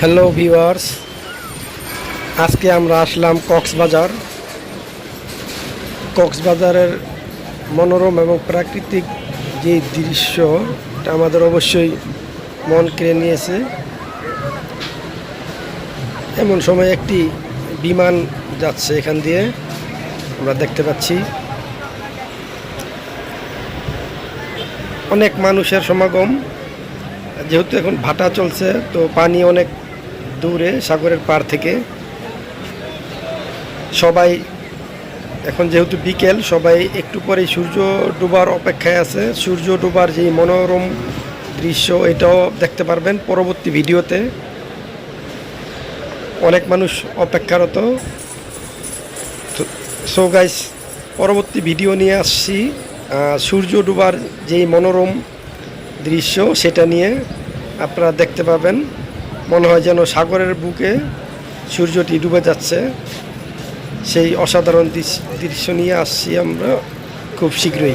Hello viewers আজকে আমরা আসলাম কক্সবাজার। কক্সবাজারের মনোরম এবং প্রাকৃতিক যে দৃশ্য, এটা আমাদের অবশ্যই মন কেড়ে নিয়েছে। এমন সময় একটি বিমান যাচ্ছে এখান দিয়ে, আমরা দেখতে পাচ্ছি। অনেক মানুষের সমাগম। যেহেতু এখন ভাটা চলছে, তো পানি অনেক দূরে, সাগরের পার থেকে। সবাই এখন যেহেতু বিকেল, সবাই একটু পরে সূর্য ডুবার অপেক্ষায় আছে। সূর্য ডুবার যে মনোরম দৃশ্য, এটাও দেখতে পারবেন পরবর্তী ভিডিওতে। অনেক মানুষ অপেক্ষারত। সো গাইস পরবর্তী ভিডিও নিয়ে আসছি। সূর্য ডুবার যেই মনোরম দৃশ্য, সেটা নিয়ে আপনারা দেখতে পাবেন। মনে হয় যেন সাগরের বুকে সূর্যটি ডুবে যাচ্ছে। সেই অসাধারণ দৃশ- দৃশ্য নিয়ে আসছি আমরা খুব শীঘ্রই।